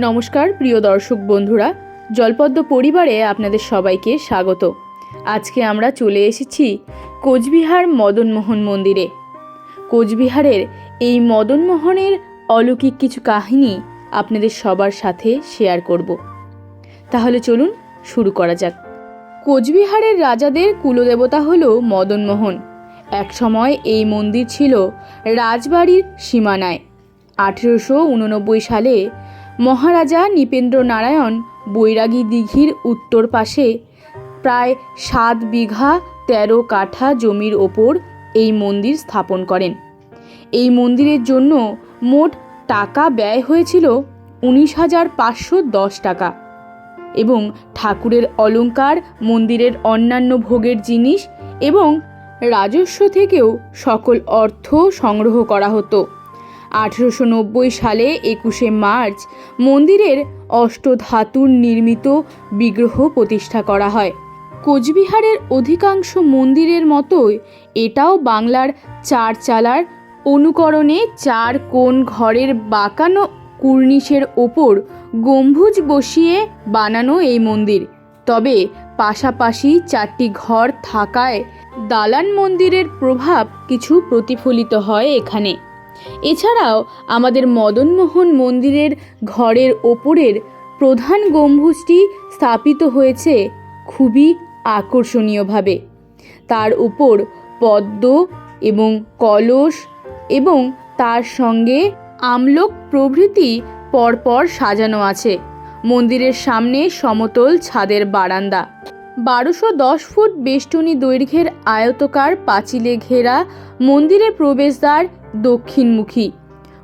নমস্কার, প্রিয় দর্শক বন্ধুরা। জলপদ্ম পরিবারে আপনাদের সবাইকে স্বাগত। আজকে আমরা চলে এসেছি কোচবিহার মদনমোহন মন্দিরে। কোচবিহারের এই মদনমোহনের অলৌকিক কিছু কাহিনী আপনাদের সবার সাথে শেয়ার করব। তাহলে চলুন শুরু করা যাক। কোচবিহারের রাজাদের কুলদেবতা হল মদনমোহন। একসময় এই মন্দির ছিল রাজবাড়ির সীমানায়। আঠেরোশো উননব্বই সালে মহারাজা নৃপেন্দ্র নারায়ণ বৈরাগী দিঘির উত্তর পাশে প্রায় সাত বিঘা তেরো কাঠা জমির ওপর এই মন্দির স্থাপন করেন। এই মন্দিরের জন্য মোট টাকা ব্যয় হয়েছিল উনিশ হাজার পাঁচশো দশ টাকা এবং ঠাকুরের অলংকার মন্দিরের অন্যান্য ভোগের জিনিস এবং রাজস্ব থেকেও সকল অর্থ সংগ্রহ করা হতো। আঠেরোশো নব্বই সালে একুশে মার্চ মন্দিরের অষ্টধাতুর নির্মিত বিগ্রহ প্রতিষ্ঠা করা হয়। কোচবিহারের অধিকাংশ মন্দিরের মতোই এটাও বাংলার চার চালার অনুকরণে চার কোণ ঘরের বাঁকানো কুর্নিশের ওপর গম্বুজ বসিয়ে বানানো এই মন্দির। তবে পাশাপাশি চারটি ঘর থাকায় দালান মন্দিরের প্রভাব কিছু প্রতিফলিত হয় এখানে। এছাড়াও আমাদের মদনমোহন মন্দিরের ঘরের ওপরের প্রধান গম্বুজটি স্থাপিত হয়েছে খুবই আকর্ষণীয়ভাবে। তার উপর পদ্ম এবং কলস এবং তার সঙ্গে আমলক প্রভৃতি পরপর সাজানো আছে। মন্দিরের সামনে সমতল ছাদের বারান্দা। বারোশো দশ ফুট বেষ্টনী দৈর্ঘ্যের আয়তকার পাঁচিলে ঘেরা মন্দিরের প্রবেশদ্বার দক্ষিণমুখী।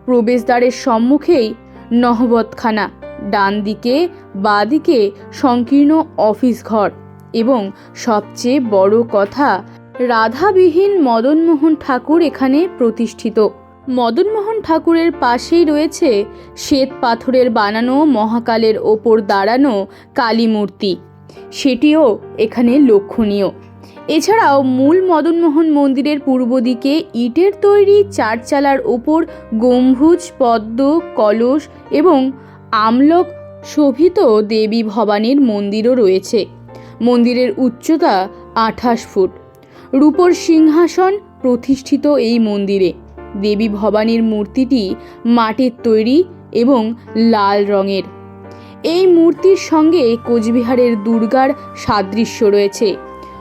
প্রবেশদ্বারের সম্মুখেই নহবতখানা ডান দিকে বাঁ দিকে সংকীর্ণ অফিস ঘর এবং সবচেয়ে বড় কথা, রাধাবিহীন মদনমোহন ঠাকুর এখানে প্রতিষ্ঠিত। মদনমোহন ঠাকুরের পাশেই রয়েছে শ্বেত পাথরের বানানো মহাকালের ওপর দাঁড়ানো কালী মূর্তি। সেটিও এখানে লক্ষণীয়। এছাড়াও মূল মদনমোহন মন্দিরের পূর্ব দিকে ইটের তৈরি চারচালার ওপর গম্বুজ, পদ্ম, কলস এবং আমলক শোভিত দেবী ভবানীর মন্দিরও রয়েছে। মন্দিরের উচ্চতা আঠাশ ফুট। রূপর সিংহাসন প্রতিষ্ঠিত এই মন্দিরে। দেবী ভবানীর মূর্তিটি মাটির তৈরি এবং লাল রঙের। এই মূর্তির সঙ্গে কোচবিহারের দুর্গার সাদৃশ্য রয়েছে।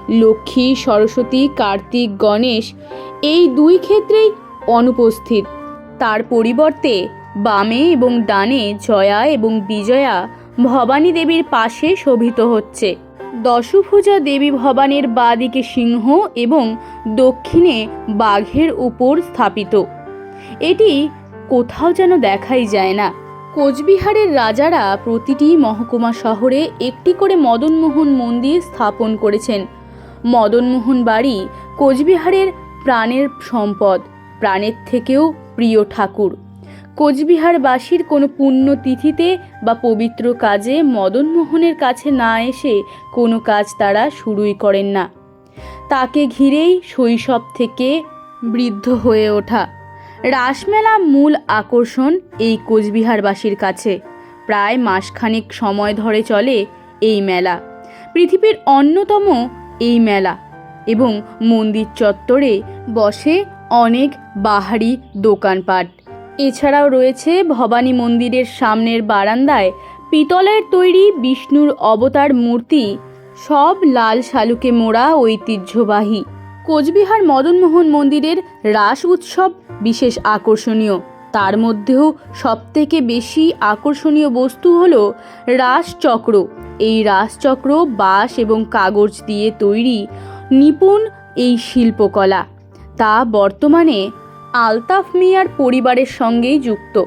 লক্ষ্মী, সরস্বতী, কার্তিক, গণেশ এই দুই ক্ষেত্রেই অনুপস্থিত। তার পরিবর্তে বামে এবং ডানে জয়া এবং বিজয়া ভবানী দেবীর পাশে শোভিত হচ্ছে। দশভুজা দেবী ভবানীর বাদিকে সিংহ এবং দক্ষিণে বাঘের উপর স্থাপিত। এটি কোথাও যেন দেখাই যায় না। কোচবিহারের রাজারা প্রতিটি মহকুমা শহরে একটি করে মদনমোহন মন্দির স্থাপন করেছেন। মদনমোহন বাড়ি কোচবিহারের প্রাণের সম্পদ, প্রাণের থেকেও প্রিয় ঠাকুর। কোচবিহারবাসীর কোনো পুণ্য তিথিতে বা পবিত্র কাজে মদনমোহনের কাছে না এসে কোনো কাজ তারা শুরুই করেন না। তাকে ঘিরেই শৈশব থেকে বৃদ্ধ হয়ে ওঠা। রাসমেলা মূল আকর্ষণ এই কোচবিহারবাসীর কাছে। প্রায় মাসখানেক সময় ধরে চলে এই মেলা। পৃথিবীর অন্যতম এই মেলা এবং মন্দির চত্বরে বসে অনেক বাহারি দোকানপাট। এছাড়াও রয়েছে ভবানী মন্দিরের সামনের বারান্দায় পিতলের তৈরি বিষ্ণুর অবতার মূর্তি, সব লাল শালুকে মোড়া ঐতিহ্যবাহী কোচবিহার মদনমোহন মন্দিরের রাস উৎসব বিশেষ আকর্ষণীয়। তার মধ্যেও সবথেকে বেশি আকর্ষণীয় বস্তু হল রাসচক্র এই রাসচক্র বাঁশ এবং কাগজ দিয়ে তৈরি নিপুণ এই শিল্পকলা। তা বর্তমানে আলতাফ মিয়ার পরিবারের সঙ্গেই যুক্ত।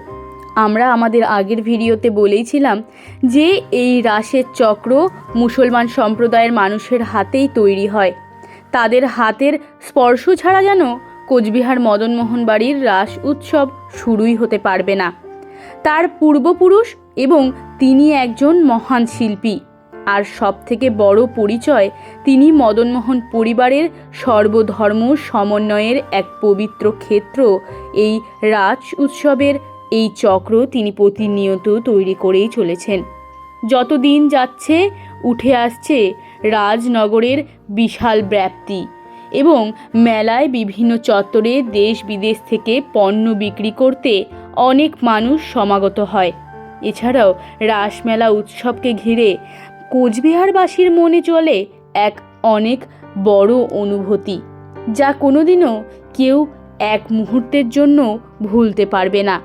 আমরা আমাদের আগের ভিডিওতে বলেইছিলাম যে এই রাসের চক্র মুসলমান সম্প্রদায়ের মানুষের হাতেই তৈরি হয়। তাদের হাতের স্পর্শ ছাড়া যেন কোচবিহার মদনমোহন বাড়ির রাস উৎসব শুরুই হতে পারবে না। তার পূর্বপুরুষ এবং তিনি একজন মহান শিল্পী। আর সবথেকে বড় পরিচয় তিনি মদনমোহন পরিবারের সর্বধর্ম সমন্বয়ের এক পবিত্র ক্ষেত্র। এই রাজ উৎসবের এই চক্র তিনি প্রতিনিয়ত তৈরি করেই চলেছেন। যত দিন যাচ্ছে, উঠে আসছে রাজনগরের বিশাল ব্যাপ্তি এবং মেলায় বিভিন্ন চত্বরে দেশ বিদেশ থেকে পণ্য বিক্রি করতে অনেক মানুষ সমাগত হয়। এছাড়াও রাসমেলা উৎসবকে ঘিরে কোচবিহারবাসীর মনে চলে এক অনেক বড় অনুভূতি, যা কোনোদিনও কেউ এক মুহূর্তের জন্য ভুলতে পারবে না।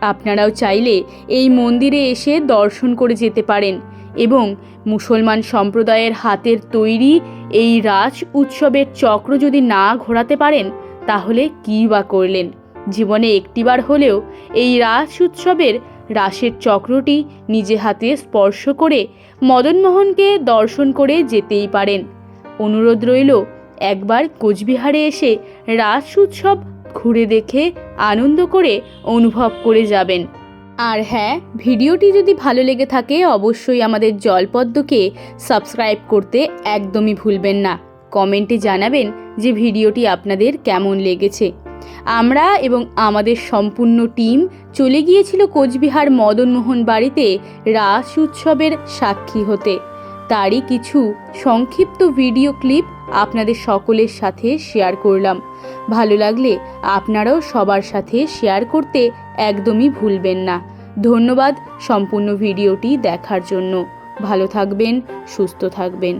আপনারাও চাইলে এই মন্দিরে এসে দর্শন করে যেতে পারেন এবং মুসলমান সম্প্রদায়ের হাতের তৈরি এই রাজ উৎসবের চক্র যদি না ঘোরাতে পারেন, তাহলে কী বা করলেন? জীবনে একটিবার হলেও এই রাস উৎসবের রাসের চক্রটি নিজে হাতে স্পর্শ করে মদনমোহনকে দর্শন করে যেতেই পারেন। অনুরোধ রইল, একবার কোচবিহারে এসে রাস উৎসব ঘুরে দেখে, আনন্দ করে অনুভব করে যাবেন। আর হ্যাঁ ভিডিওটি যদি ভালো লেগে থাকে, অবশ্যই আমাদের জলপদ্মকে সাবস্ক্রাইব করতে একদমই ভুলবেন না। কমেন্টে জানাবেন যে ভিডিওটি আপনাদের কেমন লেগেছে। আমরা এবং আমাদের সম্পূর্ণ টিম চলে গিয়েছিল কোচবিহার মদনমোহন বাড়িতে রাস উৎসবের সাক্ষী হতে। তারই কিছু সংক্ষিপ্ত ভিডিও ক্লিপ আপনাদের সকলের সাথে শেয়ার করলাম। ভালো লাগলে আপনারাও সবার সাথে শেয়ার করতে একদমই ভুলবেন না। ধন্যবাদ সম্পূর্ণ ভিডিওটি দেখার জন্য। ভালো থাকবেন, সুস্থ থাকবেন।